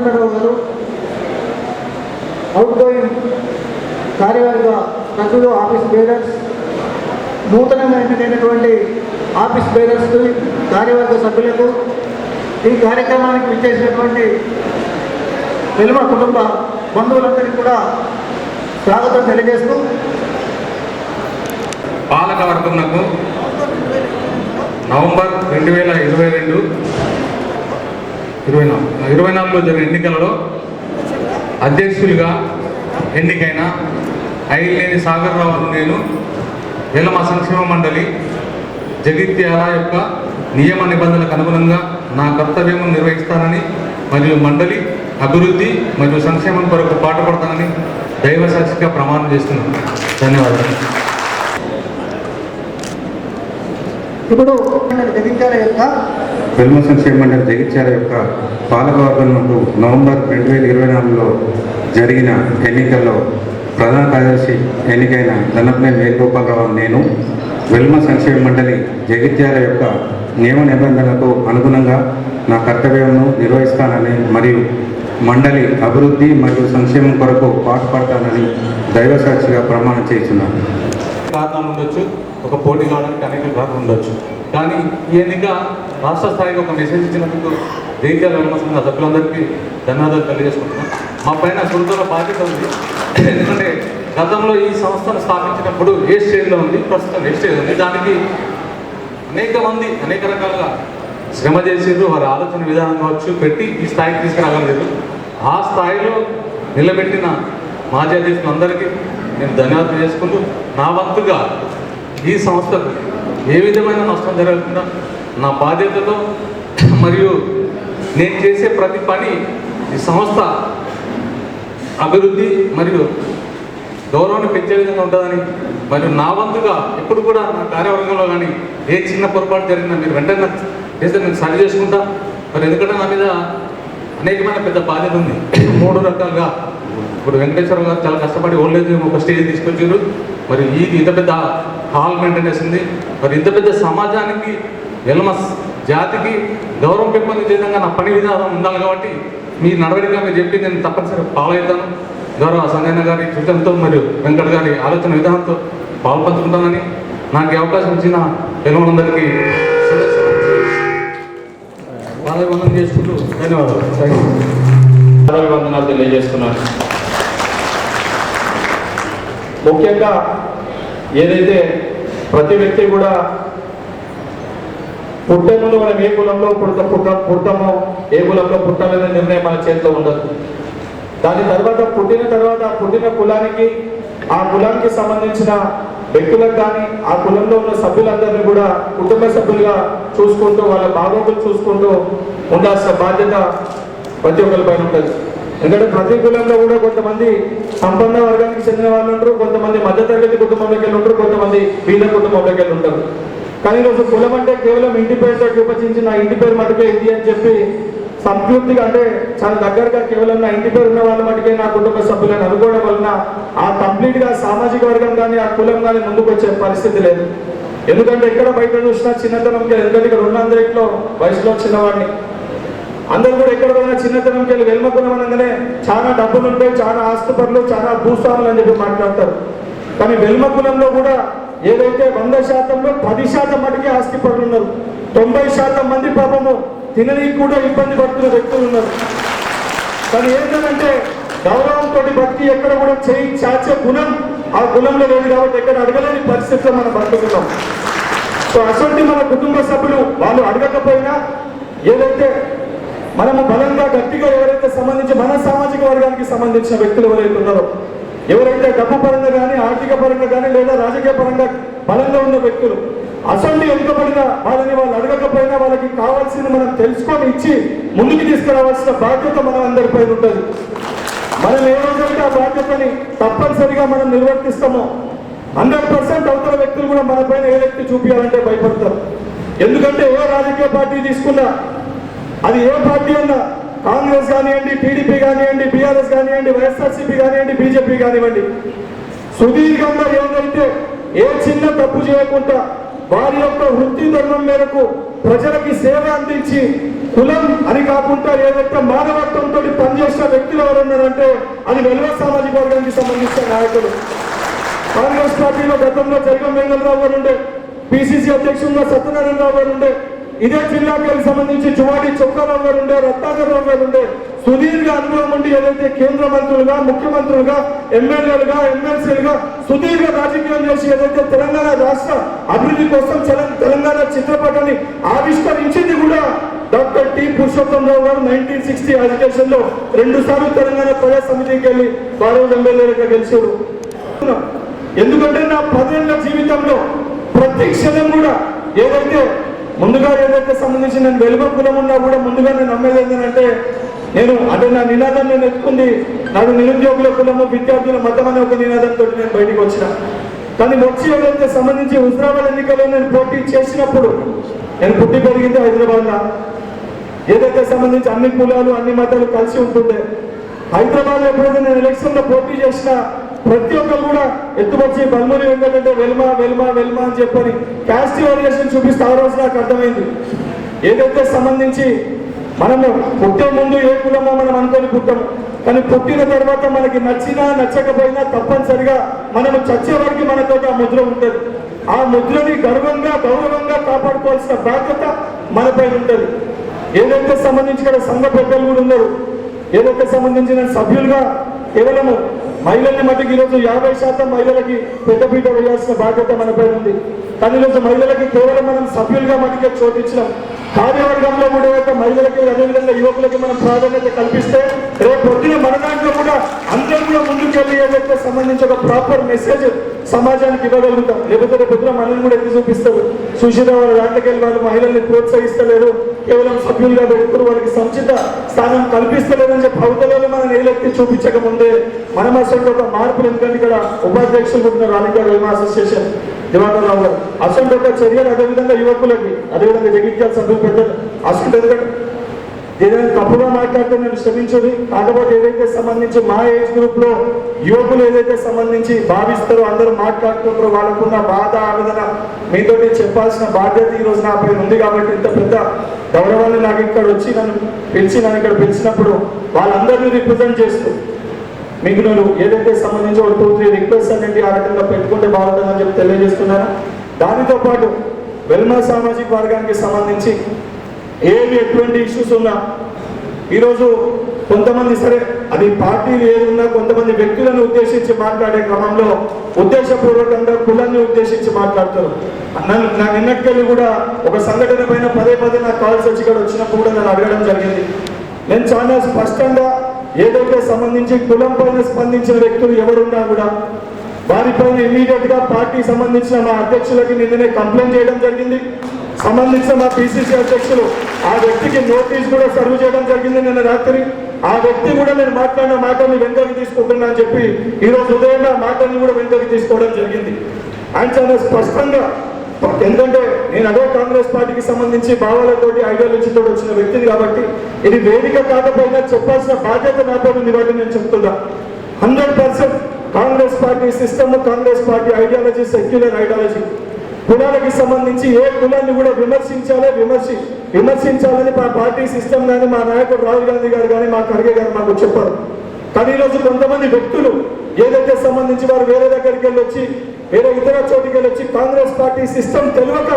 రామచంద్రరావు గారు. Out going కార్యవర్గ సభ్యులు ఆఫీస్ బేరర్స్. నూతనంగా ఎన్నికైనటువంటి ఆఫీస్ బేరర్స్కి కార్యవర్గ సభ్యులకు ఈ కార్యక్రమానికి విచ్చేసినటువంటి వెలుమ కుటుంబ బంధువులందరికీ కూడా స్వాగతం తెలియజేస్తూ పాలక వర్గంకు నవంబర్ రెండు వేల ఇరవై రెండు ఇరవై నాలుగు. ఇరవై నాలుగులో జరిగిన ఎన్నికలలో అధ్యక్షులుగా ఎన్నికైన ఐలేని సాగర్ రావు నేను వెలమ సంక్షేమ మండలి జగిత్యాల యొక్క నియమ నిబంధనలకు అనుగుణంగా నా కర్తవ్యం నిర్వహిస్తానని మరియు మండలి అభివృద్ధి మరియు సంక్షేమం కొరకు పాటుపడతానని దైవ సాక్షిగా ప్రమాణం చేస్తున్నాను. ధన్యవాదాలు. ఇప్పుడు జగిత్యాల యొక్క వెల్మ సంక్షేమ మండలి జగిత్యాల యొక్క పాలకవర్గంకు నవంబర్ రెండు వేల ఇరవై నాలుగులో జరిగిన ఎన్నికల్లో ప్రధాన కార్యదర్శి ఎన్నికైన దన్నపనేని వేణుగోపాలరావు నేను వెల్మ సంక్షేమ మండలి జగిత్యాల యొక్క నియమ నిబంధనలకు అనుగుణంగా నా కర్తవ్యంను నిర్వహిస్తానని మరియు మండలి అభివృద్ధి మరియు సంక్షేమం కొరకు పాటుపడతానని దైవసాక్షిగా ప్రమాణం చేస్తున్నాను. కారణాలు ఉండొచ్చు ఒక పోటీ కావడానికి అనేక కారణాలు ఉండొచ్చు. కానీ ఈ ఎన్నిక రాష్ట్ర స్థాయికి ఒక మెసేజ్ ఇచ్చినందుకు దేశాల వెల్మసిన సభ్యులందరికీ ధన్యవాదాలు తెలియజేసుకుంటున్నాం. మా పైన గురుతర బాధ్యత ఉంది. ఎందుకంటే గతంలో ఈ సంస్థను స్థాపించినప్పుడు ఏ స్టేజ్లో ఉంది? ప్రస్తుతం ఏ స్టేజ్ ఉంది? దానికి అనేక మంది అనేక రకాలుగా శ్రమ చేసిండ్రు. వారి ఆలోచన విధానం కావచ్చు పెట్టి ఈ స్థాయికి తీసుకురాగలిగారు ఆ స్థాయిలో నిలబెట్టిన మాజీ అధ్యక్షులందరికీ నేను ధన్యవాదం చేసుకుంటూ నా వంతుగా ఈ సంస్థకు ఏ విధమైన నష్టం జరగకుండా నా బాధ్యతతో మరియు నేను చేసే ప్రతి పని ఈ సంస్థ అభివృద్ధి మరియు గౌరవాన్ని పెంచే విధంగా ఉంటుందని మరియు నా వంతుగా ఎప్పుడు కూడా నా కార్యవర్గంలో కానీ ఏ చిన్న పొరపాటు జరిగినా మీరు వెంటనే చేస్తే నేను సరి చేసుకుంటా. మరి ఎందుకంటే నా మీద అనేకమైన పెద్ద బాధ్యత ఉంది. మూడు రకాలుగా ఇప్పుడు వెంకటేశ్వర గారు చాలా కష్టపడి ఓల్డేజ్ ఒక స్టేజ్ తీసుకొచ్చారు. మరి ఇది ఇంత పెద్ద హాల్ మెయింటైన్ చేసింది మరి ఇంత పెద్ద సమాజానికి వెల్మ జాతికి గౌరవం పెంపొందించే విధంగా నా పని విధానం ఉండాలి కాబట్టి మీ నడవడిగా మీరు చెప్పి నేను తప్పనిసరిగా ఫాలో అవుతాను గౌరవ సంజయన గారి సూచనతో మరియు వెంకట గారి ఆలోచన విధానంతో పాల్పంచుకుంటానని నాకు అవకాశం ఇచ్చిన తెలుగులందరికీ పాదవందనం చేసుకుంటూ ధన్యవాదాలు థ్యాంక్ యూ వందనాలు తెలియజేస్తున్నాను. ముఖ్యంగా ఏదైతే ప్రతి వ్యక్తి కూడా పుట్టే ముందు మనం ఏ కులంలో పుడత పుట్ట పుట్టమో ఏ కులంలో పుట్టాలనే నిర్ణయం మన చేతిలో ఉండదు. దాని తర్వాత పుట్టిన తర్వాత పుట్టిన కులానికి ఆ కులానికి సంబంధించిన వ్యక్తులకు కానీ ఆ కులంలో ఉన్న సభ్యులందరినీ కూడా కుటుంబ సభ్యులుగా చూసుకుంటూ వాళ్ళ బాగోగులు చూసుకుంటూ ఉండాల్సిన బాధ్యత ప్రతి ఒక్కరి పైన ఉంటుంది. ఎందుకంటే ప్రతి కులంలో కూడా కొంతమంది సంపన్న వర్గానికి చెందిన వాళ్ళు ఉంటారు కొంతమంది మధ్యతరగతి కుటుంబంలోకి వెళ్ళి ఉంటారు కొంతమంది బీద కుటుంబంలోకి వెళ్ళి ఉంటారు. కానీ ఈరోజు కులం అంటే కేవలం ఇంటి పేరుతో విభజించి నా ఇంటి పేరు మటుకే ఇది అని చెప్పి సంతృప్తిగా అంటే చాలా దగ్గరగా కేవలం నా ఇంటి పేరు ఉన్న వాళ్ళ మటుకే నా కుటుంబ సభ్యులను అనుకోవడం వలన ఆ కంప్లీట్గా సామాజిక వర్గం కానీ ఆ కులం కానీ ముందుకు వచ్చే పరిస్థితి లేదు. ఎందుకంటే ఎక్కడ బయట చూసినా చిన్నతనంకి ఎందుకంటే ఇక్కడ ఉన్న అందరిలో వయసులో చిన్నవాడిని. అందరూ కూడా ఎక్కడ పోయినా చిన్నతనంకి వెళ్ళి వెల్మకులం అనగానే చాలా డబ్బులు ఉంటాయి చాలా ఆస్తుపరులు చాలా భూస్వాములు అని చెప్పి మాట్లాడతారు. కానీ వెల్మ కులంలో కూడా ఏదైతే వంద శాతంలో పది శాతం మటుకే ఆస్తి ఉన్నారు తొంభై శాతం మంది పాపము తిననీకి కూడా ఇబ్బంది పడుతున్న వ్యక్తులు ఉన్నారు. కానీ ఏంటంటే గౌరవంతో భక్తి ఎక్కడ కూడా చేయి చాచే గుణం ఆ గుణంలో లేదు కాబట్టి ఎక్కడ అడగలేని పరిస్థితిలో మనం బతుకుతున్నాం. సో అటువంటి మన కుటుంబ సభ్యులు వాళ్ళు అడగకపోయినా ఏదైతే మనము బలంగా గట్టిగా ఎవరైతే సంబంధించి మన సామాజిక వర్గానికి సంబంధించిన వ్యక్తులు ఎవరైతే ఉన్నారో ఎవరైతే డబ్బు పరంగా కానీ ఆర్థిక పరంగా కానీ లేదా రాజకీయ పరంగా బలంగా ఉన్న వ్యక్తులు అసలు వెనుకబడిన వాళ్ళని వాళ్ళు అడగకపోయినా వాళ్ళకి కావాల్సింది మనం తెలుసుకొని ఇచ్చి ముందుకు తీసుకురావాల్సిన బాధ్యత మనం అందరిపై ఉంటుంది. మనం ఏ రోజైతే ఆ బాధ్యతని తప్పనిసరిగా మనం నిర్వర్తిస్తామో హండ్రెడ్ పర్సెంట్ అవతల వ్యక్తులు కూడా మన పైన ఏ వ్యక్తి చూపించాలంటే భయపడతారు. ఎందుకంటే ఏ రాజకీయ పార్టీ తీసుకున్నా అది ఏ పార్టీ అన్నా కాంగ్రెస్ కానివ్వండి టీడీపీ కానివ్వండి బీఆర్ఎస్ కానివ్వండి వైఎస్ఆర్సీపీ కానివ్వండి బీజేపీ కానివ్వండి. సుదీర్ఘంగా ఏదైతే ఏ చిన్న తప్పు చేయకుండా వారి యొక్క వృత్తి ధర్మం మేరకు ప్రజలకి సేవ అందించి కులం అని కాకుండా ఏదైతే మానవత్వంతో పనిచేసిన వ్యక్తులు ఎవరున్నారంటే అది వెలువ సామాజిక వర్గానికి సంబంధించిన నాయకులు. కాంగ్రెస్ పార్టీలో గతంలో జగన్ వెంగళరావు గారు ఉండే పిసిసి అధ్యక్షులుగా సత్యనారాయణరావు గారు ఉండే ఇదే జిల్లాకి సంబంధించి చువాడి చొక్కారావు గారు ఉండే రత్నాకరరావు గారు ఉండే సుదీర్ఘ అనుభవం ఉండి ఏదైతే కేంద్ర మంత్రులుగా ముఖ్యమంత్రులుగా ఎమ్మెల్యేలుగా ఎమ్మెల్సీలుగా సుదీర్ఘ రాజకీయం చేసి ఏదైతే తెలంగాణ రాష్ట్ర అభివృద్ధి కోసం తెలంగాణ చిత్రపటాన్ని ఆవిష్కరించింది కూడా డాక్టర్ టి. పురుషోత్తమరావు గారు నైన్టీన్ సిక్స్టీ అజిటేషన్లో. రెండు సార్లు తెలంగాణ ప్రజా సమితికి వెళ్ళి వారు ఎమ్మెల్యేలుగా గెలిచారు. ఎందుకంటే నా పదేళ్ళ జీవితంలో ప్రతి క్షణం కూడా ఏదైతే ముందుగా ఏదైతే సంబంధించి నేను వెలుగు కులం ఉన్నా కూడా ముందుగా నేను నమ్మేది ఏంటంటే నేను అంటే నా నినాదం నేను ఎత్తుకుంది నాకు నిరుద్యోగుల కులము విద్యార్థుల మతం అనే ఒక నినాదంతో నేను బయటికి వచ్చిన. కానీ వచ్చి ఏదైతే సంబంధించి హుజరాబాద్ ఎన్నికల్లో నేను పోటీ చేసినప్పుడు నేను పుట్టి పెరిగింది హైదరాబాద్లో. ఏదైతే సంబంధించి అన్ని కులాలు అన్ని మతాలు కలిసి ఉంటుండే హైదరాబాద్ ఎప్పుడైతే నేను ఎలక్షన్లో పోటీ చేసినా ప్రతి ఒక్కరు కూడా ఎత్తుకొచ్చి బల్మూరి వెంకటంటే వెల్మా వెల్మా వెల్మా అని చెప్పని క్యాస్ట్ వేరియేషన్ చూపిస్తే ఆ రోజు నాకు అర్థమైంది. ఏదైతే సంబంధించి మనము పుట్టే ముందు ఏ కులమో మనం అనుకొని పుట్టాము. కానీ పుట్టిన తర్వాత మనకి నచ్చినా నచ్చకపోయినా తప్పనిసరిగా మనము చచ్చే మనతో ఆ ముద్ర ఉంటుంది. ఆ ముద్రని గర్వంగా గౌరవంగా కాపాడుకోవాల్సిన బాధ్యత మనపై ఉంటుంది. ఏదైతే సంబంధించి ఇక్కడ సంఘ పెద్దలు కూడా ఉన్నారు ఏదైతే సంబంధించిన సభ్యులుగా కేవలము మహిళల్ని మటుకు ఈరోజు యాభై శాతం మహిళలకి పెద్దపీట వేయాల్సిన బాధ్యత మనపై ఉంది. కానీ ఈరోజు మహిళలకి కేవలం మనం సభ్యులుగా మటుకే చోటించినాం కార్యవర్గంలో కూడా ఒక మహిళలకి అదేవిధంగా యువకులకి మనం ప్రాధాన్యత కల్పిస్తే రేపు పొద్దున మన దాంట్లో కూడా అందరూ కూడా ముందుకెళ్ళి ఏదైతే సంబంధించి ఒక ప్రాపర్ మెసేజ్ సమాజానికి ఇవ్వగలుగుతాం. లేకపోతే రేపు పొద్దున మనల్ని కూడా ఎత్తి చూపిస్తారు. సుశీల వాళ్ళ దాంట్లోకెళ్ళి వాళ్ళు మహిళల్ని ప్రోత్సహిస్తలేరు. కేవలం సభ్యులుగా పెట్టుకుని వాళ్ళకి సంచిత స్థానం కల్పిస్తలేదని చెప్పి అవతలలో మనం నేలెత్తి చూపించక ముందే మనం అసలు ఒక మార్పులు ఎందుకంటే ఇక్కడ ఉపాధ్యక్షులు ఉంటున్నారు అనిక వెల్మా అసోసియేషన్. దివాకర్ రావు గారు అసలు ఒక చర్యలు అదేవిధంగా యువకులకి అదేవిధంగా జగించాల్సిన సభ్యులు పెద్దలు. అసలు ఎందుకంటే ఏదైనా తప్పుగా మాట్లాడితే నేను శ్రమించదు కాకపోతే ఏదైతే సంబంధించి మా ఏజ్ గ్రూప్లో యువకులు ఏదైతే సంబంధించి భావిస్తారో అందరూ మాట్లాడుతున్నారో వాళ్ళకున్న బాధ ఆవేదన మీతోటి చెప్పాల్సిన బాధ్యత ఈ రోజు నాపై ఉంది కాబట్టి ఇంత పెద్ద గౌరవాన్ని నాకు ఇక్కడ వచ్చి నన్ను పిలిచి నన్ను ఇక్కడ పిలిచినప్పుడు వాళ్ళందరినీ రిప్రజెంట్ చేస్తూ మీకు నేను ఏదైతే సంబంధించి ఒక టూ త్రీ రిక్వెస్ట్ అనేది ఆ రకంగా పెట్టుకుంటే బాగుంటుందని చెప్పి తెలియజేస్తున్నాను. దానితో పాటు వెల్మా సామాజిక వర్గానికి సంబంధించి ఏమి ఎటువంటి ఇష్యూస్ ఉన్నా ఈరోజు కొంతమంది సరే అది పార్టీలు ఏదున్నా కొంతమంది వ్యక్తులను ఉద్దేశించి మాట్లాడే క్రమంలో ఉద్దేశపూర్వకంగా కులాన్ని ఉద్దేశించి మాట్లాడతారు నన్ను నా నిన్నటికెళ్ళి కూడా ఒక సంఘటన పైన పదే పదే నా కాల్స్ వచ్చి ఇక్కడ వచ్చినప్పుడు కూడా నన్ను అడగడం జరిగింది. నేను చాలా స్పష్టంగా ఏదైతే సంబంధించి కులం పైన స్పందించిన వ్యక్తులు ఎవరున్నా కూడా వారిపైన ఇమీడియట్గా పార్టీ సంబంధించిన మా అధ్యక్షులకి నిన్ననే కంప్లైంట్ చేయడం జరిగింది. సంబంధించిన మా పిసిసి అధ్యక్షులు ఆ వ్యక్తికి నోటీస్ కూడా సర్వ్ చేయడం జరిగింది నిన్న రాత్రి. ఆ వ్యక్తి కూడా నేను మాట్లాడిన మాటల్ని వెనుకకి తీసుకుంటున్నా అని చెప్పి ఈ రోజు ఉదయం ఆ మాటల్ని కూడా వెనుకకి తీసుకోవడం జరిగింది. ఆయన చాలా స్పష్టంగా ఎందుకంటే నేను అదే కాంగ్రెస్ పార్టీకి సంబంధించి భావాలతోటి ఐడియాలజీతో వచ్చిన వ్యక్తిని కాబట్టి ఇది వేదిక కాకపోయినా చెప్పాల్సిన బాధ్యత నాపై ఉంది కాబట్టి నేను చెప్తున్నా. Hundred percent Congress party system Congress party ideology secular ideology. కులాలకి సంబంధించి ఏ కులాన్ని కూడా విమర్శించాలో విమర్శి విమర్శించాలని మా పార్టీ సిస్టమ్ కానీ మా నాయకుడు రాహుల్ గాంధీ గారు కానీ మా ఖర్గే గారు మాకు చెప్పారు. కానీ ఈరోజు కొంతమంది వ్యక్తులు ఏదైతే సంబంధించి వారు వేరే దగ్గరికి వెళ్ళి వచ్చి వేరే ఇతర చోటికి వెళ్ళి వచ్చి కాంగ్రెస్ పార్టీ సిస్టమ్ తెలియక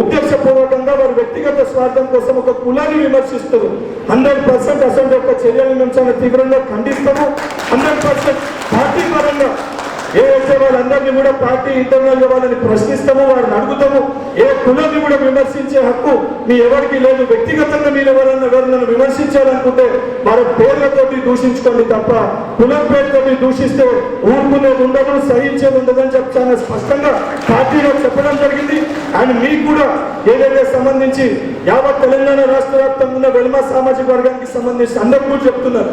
ఉద్దేశపూర్వకంగా వారు వ్యక్తిగత స్వార్థం కోసం ఒక కులాన్ని విమర్శిస్తారు హండ్రెడ్ పర్సెంట్ అసలు యొక్క చర్యలను మేము చాలా తీవ్రంగా ఖండిస్తాము. హండ్రెడ్ పర్సెంట్ పార్టీ పరంగా ఏవైతే వాళ్ళందరినీ కూడా పార్టీ ఇంటర్నల్ వాళ్ళని ప్రశ్నిస్తామో వాళ్ళని అడుగుతాము. ఏ కులాన్ని కూడా విమర్శించే హక్కు మీ ఎవరికి లేదు. వ్యక్తిగతంగా మీరు ఎవరన్నా ఎవరినైనా విమర్శించాలనుకుంటే వారి పేర్లతోటి దూషించుకోండి తప్ప కులం పేరుతోటి దూషిస్తే ఊరుకునేది ఉండదు సహించేది ఉండదని చెప్పి చాలా స్పష్టంగా పార్టీలో చెప్పడం జరిగింది. అండ్ మీకు కూడా ఏదైతే సంబంధించి యావత్ తెలంగాణ రాష్ట్ర వ్యాప్తంగా ఉన్న వెల్మ సామాజిక వర్గానికి సంబంధించి అందరూ కూడా చెప్తున్నారు.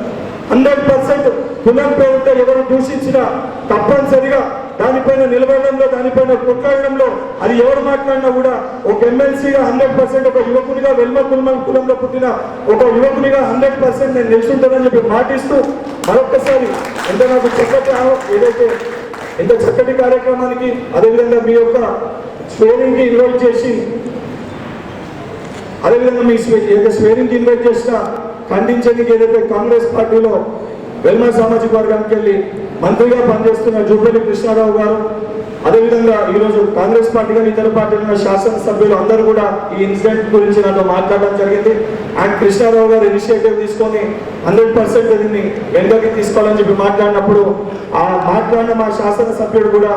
హండ్రెడ్ పర్సెంట్ కులం పేరుతో ఎవరు దూషించినా తప్పనిసరిగా దానిపైన నిలబడడంలో దానిపైన కొట్లాడడంలో అది ఎవరు మాట్లాడినా కూడా ఒక ఎమ్మెల్సీగా హండ్రెడ్ పర్సెంట్ ఒక యువకునిగా వెల్మ కులం కులంలో పుట్టిన ఒక యువకునిగా హండ్రెడ్ పర్సెంట్ నేను నిలుచుంటానని చెప్పి మాటిస్తూ మరొకసారి ఎంత నాకు చక్కటి ఏదైతే ఎంత చక్కటి కార్యక్రమానికి అదేవిధంగా మీ యొక్క స్వేరింగ్కి ఇన్వైట్ చేసి అదేవిధంగా మీ యొక్క స్వేరింగ్కి ఇన్వైట్ చేసిన ఖండించేందుకు ఏదైతే కాంగ్రెస్ పార్టీలో వెల్మ సామాజిక వర్గానికి వెళ్ళి మంత్రిగా పనిచేస్తున్న జూపల్లి కృష్ణారావు గారు అదేవిధంగా ఈరోజు కాంగ్రెస్ పార్టీ కానీ ఇతర పార్టీలు ఉన్న శాసనసభ్యులు అందరూ కూడా ఈ ఇన్సిడెంట్ గురించి నాతో మాట్లాడడం జరిగింది. అండ్ కృష్ణారావు గారు ఇనిషియేటివ్ తీసుకొని హండ్రెడ్ పర్సెంట్ దీన్ని వెనుకకి తీసుకోవాలని చెప్పి మాట్లాడినప్పుడు ఆ మాట్లాడిన మా శాసనసభ్యుడు కూడా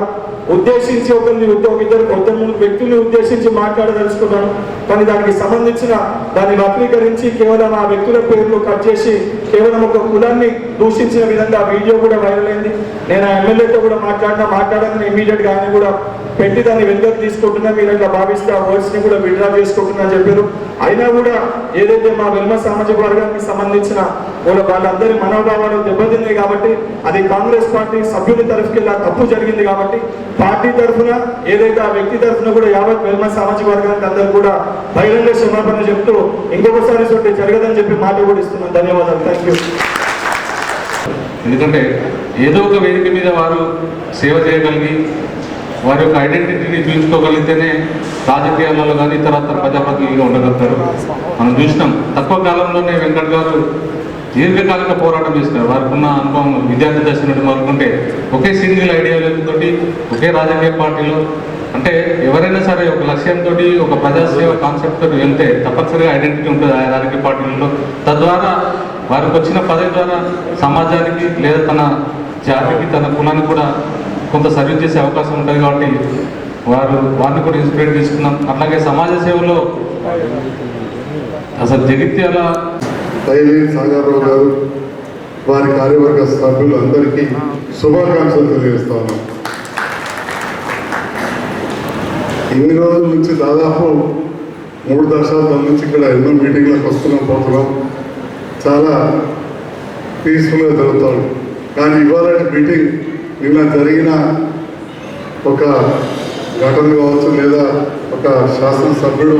ఉద్దేశించి ఒకరిని ఒక ఇద్దరు కొత్త మూడు వ్యక్తుల్ని ఉద్దేశించి మాట్లాడదలుచుకున్నాను. కానీ దానికి సంబంధించిన దాన్ని వక్రీకరించి కేవలం ఆ వ్యక్తుల పేర్లు కట్ చేసి కేవలం ఒక కులాన్ని దూషించిన విధంగా వీడియో కూడా వైరల్ అయింది. నేను ఆ ఎమ్మెల్యేతో కూడా మాట్లాడినా మాట్లాడాలని ఇమీడియట్గా ఆయన కూడా పెట్టి దాన్ని వెనుకకు తీసుకుంటున్నా మీరు అట్లా భావిస్తే ఆ వర్డ్స్ని కూడా విడ్రా చేసుకుంటున్నా చెప్పారు. అయినా కూడా ఏదైతే మా వెల్మ సామాజిక వర్గానికి సంబంధించిన వాళ్ళ వాళ్ళందరి మనోభావాలు దెబ్బతిన్నాయి కాబట్టి అది కాంగ్రెస్ పార్టీ సభ్యుల తరఫుకి తప్పు జరిగింది కాబట్టి పార్టీ తరఫున ఏదైతే ఆ వ్యక్తి తరఫున కూడా యావత్ వెల్మ సామాజిక వర్గానికి అందరూ కూడా బహిరంగ క్షమాపణ చెప్తూ ఇంకొకసారి చోటి జరగదని చెప్పి మాట కూడా ఇస్తున్నాను. ధన్యవాదాలు. థ్యాంక్ యూ ఎందుకంటే ఏదో ఒక వేదిక మీద వారు సేవ చేయగలిగి వారి యొక్క ఐడెంటిటీని చూపించుకోగలిగితేనే రాజకీయాలలో కానీ ఇతరత్ర ప్రజాప్రతినిధులుగా ఉండగలుగుతారు. మనం చూసినాం తక్కువ కాలంలోనే వెంకట్ గారు దీర్ఘకాలిక పోరాటం చేస్తారు వారికి ఉన్న అనుభవం విద్యార్థి దశ నుండి మొదలుకుంటే ఒకే సింగిల్ ఐడియాలజీ తోటి ఒకే రాజకీయ పార్టీలో అంటే ఎవరైనా సరే ఒక లక్ష్యంతో ఒక ప్రజాసేవ కాన్సెప్ట్ తోటి వెళ్తే తప్పనిసరిగా ఐడెంటిటీ ఉంటుంది ఆయా రాజకీయ పార్టీలలో తద్వారా వారికి వచ్చిన పదవి ద్వారా సమాజానికి లేదా తన జాతికి తన కులానికి కూడా కొంత సర్వీస్ చేసే అవకాశం ఉంటుంది కాబట్టి వారు వారిని కూడా ఇన్స్పిరేట్ తీసుకున్నాం అట్లాగే సమాజ సేవలో అసలు జగిత్యాల తైలి గారు వారి కార్యవర్గ సభ్యులు అందరికీ శుభాకాంక్షలు తెలియజేస్తాను ఇన్ని రోజుల నుంచి దాదాపు మూడు దశాబ్దాల నుంచి ఇక్కడ ఎన్నో మీటింగ్లకు వస్తున్నాం పోతున్నాం. చాలా పీస్ఫుల్గా జరుగుతాడు కానీ ఇవాళ మీటింగ్ నిన్న జరిగిన ఒక ఘటన కావచ్చు లేదా ఒక శాసనసభ్యుడు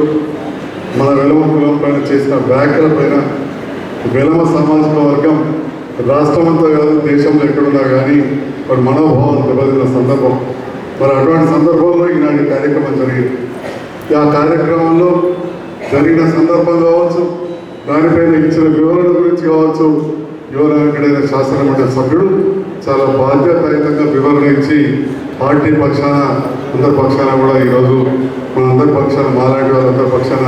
మన వెలమ కులం పైన చేసిన వ్యాఖ్యల పైన వెలమ సామాజిక వర్గం రాష్ట్రమంతా కాదు దేశంలో ఎక్కడున్నా కానీ వాడు మనోభావాలు దెబ్బతిన్న సందర్భం. మరి అటువంటి సందర్భంలో ఈనాటి కార్యక్రమం జరిగింది. ఆ కార్యక్రమంలో జరిగిన సందర్భం కావచ్చు దానిపైన ఇచ్చిన వివరణ గురించి కావచ్చు యువనాయకుడైన శాసనమండలి సభ్యుడు చాలా బాధ్యతాయుతంగా వివరణ ఇచ్చి పార్టీ పక్షాన అందరి పక్షాన కూడా ఈరోజు మన అందరి పక్షాన మాలాంటి వాళ్ళందరి పక్షాన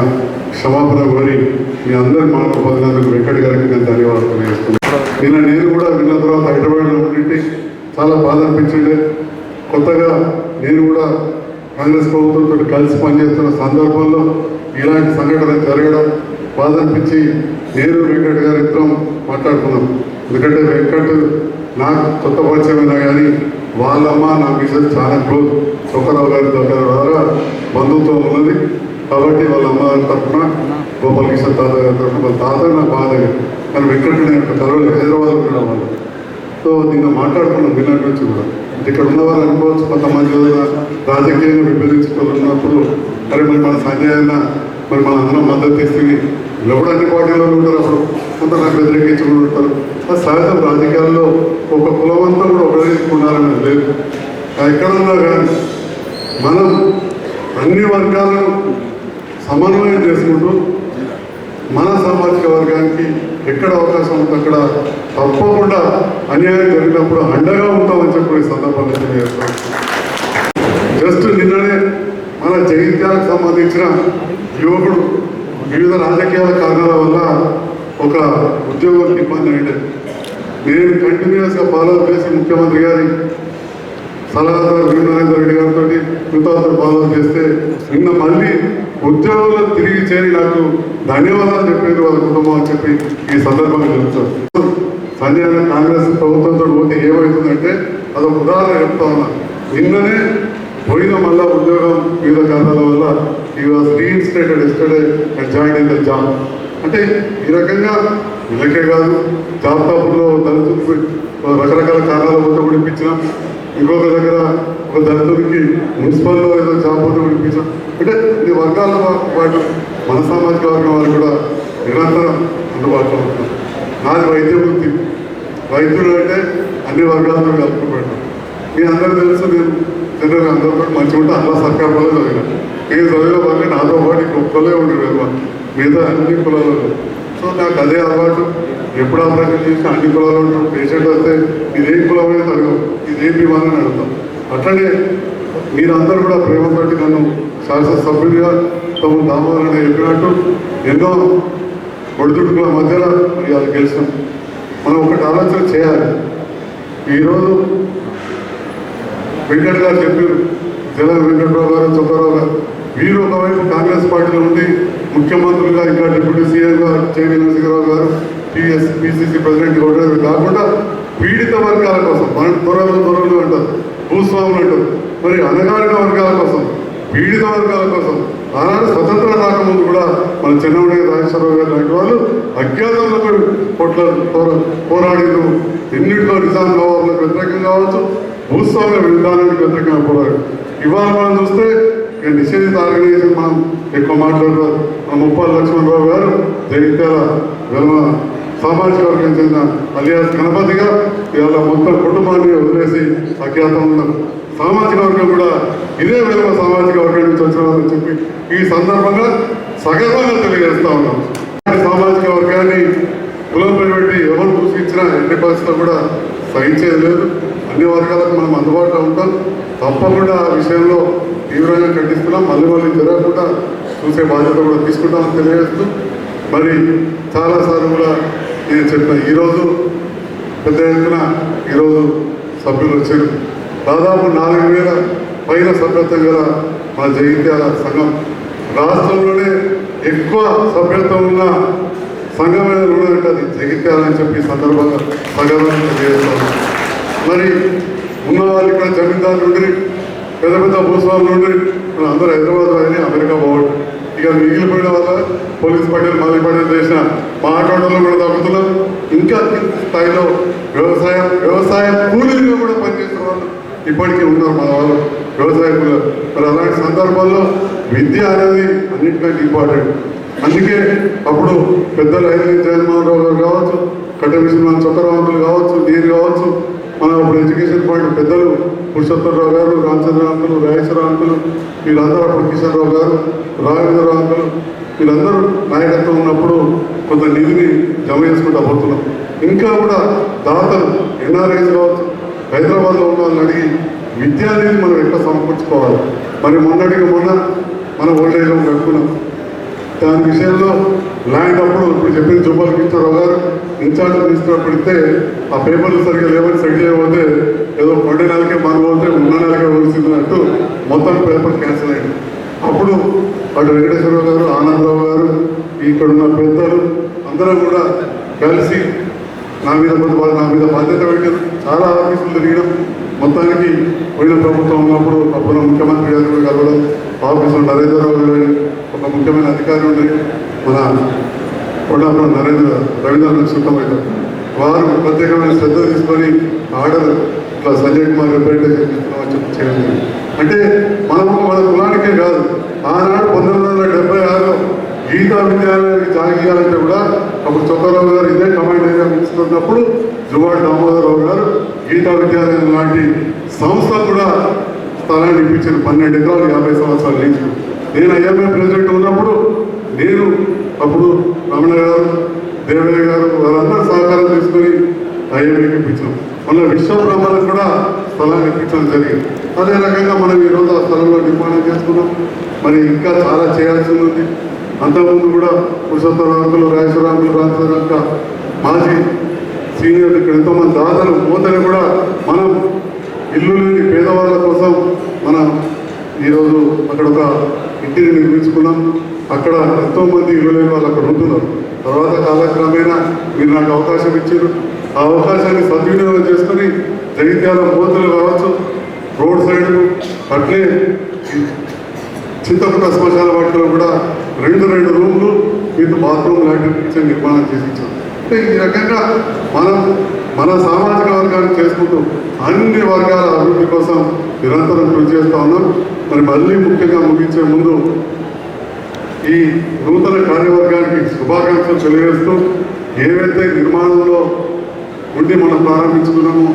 క్షమాపణ కోరి మీ అందరి మాట పొందినందుకు వెంకట్ గారికి నేను ధన్యవాదాలు తెలియజేస్తున్నాను. నిన్న నేను కూడా విన్న తర్వాత హైదరాబాద్లో ఉండి చాలా బాధ అనిపించింది. కొత్తగా నేను కూడా కాంగ్రెస్ ప్రభుత్వంతో కలిసి పనిచేస్తున్న సందర్భంలో ఇలాంటి సంఘటన జరగడం బాధ అనిపించి నేను వెంకట్ గారి ఇద్దరం మాట్లాడుకున్నాం. ఎందుకంటే వెంకట్ నాకు కొత్త పరిచయమైనా కానీ వాళ్ళమ్మ నా మిసెస్ చాలా క్లోజ్ సుఖరావు గారి దగ్గర ద్వారా బంధుత్వం ఉన్నది. కాబట్టి వాళ్ళ అమ్మ తరఫున గోపాలకృష్ణ తాత గారి తరఫున వాళ్ళ తాత నాకు బాధ కానీ వెంకట్ నేను కలవలేదు. హైదరాబాద్ ఉండడం వల్ల సో నిన్న మాట్లాడుకున్నాం. నిన్నటి నుంచి కూడా. ఇక్కడ ఉన్న వాళ్ళు అనుకోవచ్చు కొంతమంది రాజకీయంగా విభజించుకుంటున్నప్పుడు మరి మరి మన సంజయ్ అన్న మరి మన అందరం మద్దతు ఇస్తుంది ఇలా అన్ని పార్టీలో ఉంటారు అప్పుడు? కొంత నాకు వ్యతిరేకించుకుని ఉంటారు. అది సహజం రాజకీయాల్లో ఒక కులం అంతా కూడా ఉపయోగించుకున్నారని లేదు. ఎక్కడ ఉన్నా కానీ మనం అన్ని వర్గాలను సమన్వయం చేసుకుంటూ మన సామాజిక వర్గానికి ఎక్కడ అవకాశం ఉందో అక్కడ తప్పకుండా అన్యాయం జరిగినప్పుడు అండగా ఉంటామని చెప్పి సందర్భంగా తెలియజేస్తాం జస్ట్ నిన్ననే మన జగిత్యాలకు సంబంధించిన యువకుడు వివిధ రాజకీయాల కారణాల వల్ల ఒక ఉద్యోగం ఇబ్బంది అయింది నేను కంటిన్యూస్గా ఫాలో చేసి ముఖ్యమంత్రి గారి సలహాదారు వీరనరేంద్ర రెడ్డి గారితో కృతజ్ఞతలు ఫాలో చేస్తే నిన్న మళ్ళీ ఉద్యోగులు తిరిగి చేరి నాకు ధన్యవాదాలు చెప్పేది వాళ్ళ కుటుంబం అని చెప్పి ఈ సందర్భంగా చెప్తారు. సంజయ్ కాంగ్రెస్ ప్రభుత్వంతో పోతే ఏమవుతుందంటే అదొక ఉదాహరణ చెప్తా ఉన్నా. నిన్ననే పోయిన మళ్ళా ఉద్యోగం వివిధ కారణాల వల్ల ఈ was reinstated yesterday and join in the job అంటే ఈ రకంగా వీళ్ళకే కాదు జాబ్ టాపుల్లో దళితులకు రకరకాల కారణాల వద్ద కూడా ఇప్పించినాం ఇంకొక దగ్గర ఒక దళితుడికి మున్సిపల్లో ఏదో జాబ్ వినిపించడం ఇప్పించాం అంటే ఈ వర్గాల పాటు మన సామాజిక వర్గం వారు కూడా నిరంతరం అందుబాటులో ఉంటారు నాది వైద్య వృత్తి. వైద్యుడు అంటే అన్ని వర్గాలతో కలుపుకుంటాడు మీ అందరూ తెలుసు నేను జనరల్ అందరూ కూడా మంచిగా ఉంటే అలా సర్కార్ వల్ల చదివిన. నేను చదివిన వాళ్ళు నాతో పాటు ఇంకొక్కలే ఉండేవారు మిగతా అన్ని కులాలు సో నాకు అదే అలవాటు. ఎప్పుడు ఆపరేషన్ చేసినా అన్ని కులాలు ఉంటాం పేషెంట్ వస్తే ఇదేం కులం అనేది ఇదేం విమానం అడుగుతాం. అట్లనే మీరందరూ కూడా ప్రేమతోటి నన్ను శాసనసభ్యుడిగా తమ దామోదరని చెప్పినట్టు ఎన్నో ఒడిదుడుకుల మధ్యలో మరి అది గెలిచాం మనం ఒకటి ఆలోచన చేయాలి. ఈరోజు వెంకట్ గారు చెప్పారు జల వెంకట్రావు గారు చొక్కారావు గారు వీరు ఒకవైపు కాంగ్రెస్ పార్టీలో ఉండి ముఖ్యమంత్రులుగా ఇంకా డిప్యూటీ సీఎంగా చైర్మన్ నరసింహరావు గారు టీఎస్ పిసిసి ప్రెసిడెంట్ కూడా కాకుండా పీడిత వర్గాల కోసం మన దొరలు దొరలు అంటారు భూస్వాములు అంటారు మరి అనగారిన వర్గాల కోసం పీడిత వర్గాల కోసం ఆనాడు స్వతంత్రం రాకముందు కూడా మన చిన్నమణి రాజేశ్వరరావు గారు లాంటి వాళ్ళు అజ్ఞాతంలో పొట్ల పోరాడిను ఎన్నింటిలో నిజాం కావాలని వ్యతిరేకంగా కావచ్చు భూస్వామ్య విధానానికి వ్యతిరేకంగా పోరాడు ఇవాళ మనం చూస్తే నిషేధిత ఆర్గనైజేషన్ మనం ఎక్కువ మాట్లాడుతారు ముప్పాల లక్ష్మణరావు గారు జగిత్యాల వెల్మ సామాజిక వర్గం చెందిన అలియాస్ గణపతిగా ఇవాళ మొత్తం కుటుంబాన్ని వదిలేసి అజ్ఞాతం ఉన్నారు. సామాజిక వర్గం కూడా ఇదే విధంగా సామాజిక వర్గం నుంచి వచ్చిన వాళ్ళని చెప్పి ఈ సందర్భంగా సగర్వంగా తెలియజేస్తా ఉన్నాం. సామాజిక వర్గాన్ని కులంపై పెట్టి ఎవరు దూషించినా ఎన్ని పరిస్థితులు కూడా సహించేది లేదు. అన్ని వర్గాలకు మనం అందుబాటులో ఉంటాం. తప్పకుండా ఆ విషయంలో తీవ్రంగా ఖండిస్తున్నాం. మళ్ళీ మళ్ళీ జరగకుండా చూసే బాధ్యత కూడా తీసుకుంటామని తెలియజేస్తూ మరి చాలాసార్లు కూడా నేను చెప్పిన ఈరోజు పెద్ద ఎత్తున ఈరోజు సభ్యులు వచ్చారు. దాదాపు నాలుగు వేల పైన సభ్యత్వం గల మన జగిత్యాల సంఘం. రాష్ట్రంలోనే ఎక్కువ సభ్యత్వం ఉన్న సంఘం రుణం ఉంటుంది. అది జగిత్యాల అని చెప్పి సందర్భంగా సంఘం తెలియజేస్తాను. మరి ఉన్న వాళ్ళు ఇక్కడ జమీందారులు ఉండి పెద్ద పెద్ద భూస్వాములు ఉండి మన అందరూ హైదరాబాద్ అని అమెరికా పోవడం. ఇక మిగిలిపోయిన వల్ల పోలీస్ పటేల్ మళ్ళీ పటేల్ చేసిన మా ఆటోటలో కూడా తగ్గుతున్నాం ఇంకా అత్యంత స్థాయిలో వ్యవసాయం వ్యవసాయ కూలీలుగా కూడా పనిచేస్తున్న వాళ్ళు ఇప్పటికీ ఉన్నారు మన వాళ్ళు. వ్యవసాయ కూలీలు. మరి అలాంటి సందర్భాల్లో విద్య అనేది అన్నిటికంటే ఇంపార్టెంట్ అందుకే అప్పుడు పెద్దలు ఐదు జగన్మోహన్ రావు గారు కావచ్చు కట్ట విశ్వనాథ్ చొక్కరావంతులు కావచ్చు నేను కావచ్చు మన అప్పుడు ఎడ్యుకేషన్ పాయింట్ పెద్దలు పురుషోత్తరరావు గారు రామచంద్ర అంకులు రాజేశ్వర అంకులు వీళ్ళందరూ అప్పుడు కిషన్ రావు గారు రాఘవేంద్రరావు అంకులు వీళ్ళందరూ నాయకత్వం ఉన్నప్పుడు కొంత నిధిని జమ చేసుకుంటూ పోతున్నాం. ఇంకా కూడా దాతలు ఎన్ఆర్ఐస్ కావచ్చు హైదరాబాద్లో ఉన్న వాళ్ళని అడిగి విద్యా నిధి మనం ఎట్లా సమకూర్చుకోవాలి? మరి మొన్నటికి మొన్న మనం ఓల్డేజ్ హోమ్ కట్టుకున్నాం దాని విషయంలో ల్యాండ్ అప్పుడు ఇప్పుడు చెప్పిన జుబ్బల్ కిషోరావు గారు ఇన్ఛార్జ్ మినిస్టర్ పెడితే ఆ పేపర్లు సరిగ్గా లేవని సెట్ చేయబోతే ఏదో కొండ నెలకే మన పోతే ఉన్న నెలకే వలిసిందన్నట్టు మొత్తం పేపర్ క్యాన్సిల్ అయింది. అప్పుడు అటు వెంకటేశ్వరరావు గారు ఆనందరావు గారు ఇక్కడున్న పెద్దలు అందరం కూడా కలిసి నా మీద నా మీద బాధ్యత పెట్టారు. చాలా ఆఫీసులు తిరగడం మొత్తానికి పోయిన ప్రభుత్వం ఉన్నప్పుడు అప్పుడు ముఖ్యమంత్రి గారు కలవడం ఆఫీసులో నరేంద్రరావు గారు ఒక ముఖ్యమైన అధికారి ఉండే మన కొండాపురం నరేంద్ర రవీంద్ర సుఖమైన వారు ప్రత్యేకమైన శ్రద్ధ తీసుకొని ఆర్డర్ ఇట్లా సంజయ్ కుమార్ రిప్రజెంటేషన్ ఇస్తున్నామని చెప్పి అంటే మనము మన కులానికే కాదు. ఆనాడు పంతొమ్మిది వందల డెబ్బై ఆరులో గీతా విద్యాలయానికి జాగీయాలంటే కూడా అప్పుడు చొక్కరావు గారు ఇదే కమాండ్ ఏరియా మినిస్టర్ జువాడ్ దామోదరరావు గారు గీతా విద్యాలయం లాంటి సంస్థ కూడా స్థలాన్ని ఇప్పించారు పన్నెండు ఎకరాలు యాభై సంవత్సరాల నుంచి నేను ఐఎంఏ ప్రెసిడెంట్ ఉన్నప్పుడు నేను అప్పుడు రమణ గారు దేవయ్య గారు వారందరూ సహకారం తీసుకొని ఐఎంఏకి ఇప్పించాం. మన విశ్వబ్రహ్మలకు కూడా స్థలాన్ని ఇప్పించడం జరిగింది. అదే రకంగా మనం ఈరోజు ఆ స్థలంలో నిర్మాణం చేసుకున్నాం. మరి ఇంకా చాలా చేయాల్సి ఉంది. అంతకుముందు కూడా పురుషోత్తరాంకులు రాజేశ్వరాంకులు రాజేశ్వరాంక మాజీ సీనియర్లు ఇక్కడ ఎంతోమంది దాతలు మూతలు కూడా మనం ఇల్లు లేని పేదవాళ్ళ కోసం మనం ఈరోజు అక్కడ ఒక ఇంటిని నిర్మించుకున్నాం. అక్కడ ఎంతో మంది ఇల్లు లేని వాళ్ళు అక్కడ ఉంటున్నారు. తర్వాత కాలక్రమేణా మీరు నాకు అవకాశం ఇచ్చారు. ఆ అవకాశాన్ని సద్వినియోగం చేసుకొని జగిత్యాల మూతలు కావచ్చు రోడ్ సైడ్ అట్లే ఈ చింతపుట్ట శ్మశాన వాటిలో కూడా రెండు రెండు రూమ్లు విత్ బాత్రూమ్ లాంటి కిచెన్ నిర్మాణం చేసి అంటే ఈ రకంగా మనం మన సామాజిక వర్గాన్ని చేసుకుంటూ అన్ని వర్గాల అభివృద్ధి కోసం నిరంతరం కృషి చేస్తూ ఉన్నాం. మరి మళ్ళీ ముఖ్యంగా ముగించే ముందు ఈ నూతన కార్యవర్గానికి శుభాకాంక్షలు తెలియజేస్తూ ఏవైతే నిర్మాణంలో ఉండి మనం ప్రారంభించుకున్నామో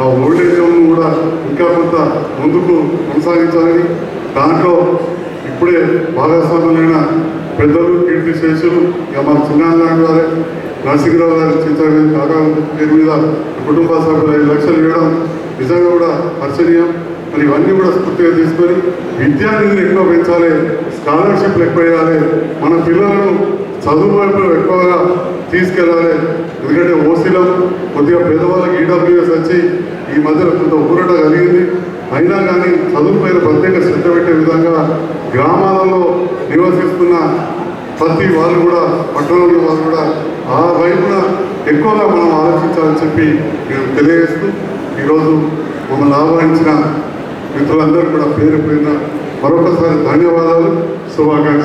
ఆ ఓల్డేజ్ హోమ్ కూడా ఇంకా కొంత ముందుకు కొనసాగించాలని దాంట్లో ఇప్పుడే భాగస్వాములైన పెద్దలు కీర్తి శేషులు ఇక మా చిన్నారాయణ గారే నరసింహరావు గారి చింతన కాగా పేరు మీద కుటుంబ సభ్యులు ఐదు లక్షలు ఇవ్వడం నిజంగా కూడా హర్షణీయం. మరి ఇవన్నీ కూడా స్ఫూర్తిగా తీసుకొని విద్యార్థిని ఎక్కువ పెంచాలి స్కాలర్షిప్లు ఎక్కువ వేయాలి మన పిల్లలను చదువు వైపు ఎక్కువగా తీసుకెళ్ళాలి. ఎందుకంటే ఓసీలో కొద్దిగా పేదవాళ్ళకి ఈడబ్ల్యూఎస్ వచ్చి ఈ మధ్యలో కొంత ఊరట కలిగింది. అయినా కానీ చదువు పైన ప్రత్యేక శ్రద్ధ పెట్టే విధంగా గ్రామాలలో నివసిస్తున్న ప్రతి వాళ్ళు కూడా పట్టణంలో వాళ్ళు కూడా ఆ వైపున ఎక్కువగా మనం ఆలోచించాలని చెప్పి నేను తెలియజేస్తూ ఈరోజు మమ్మల్ని ఆహ్వానించిన మిత్రులందరూ కూడా పేరు పేరున మరొకసారి ధన్యవాదాలు శుభాకాంక్షలు.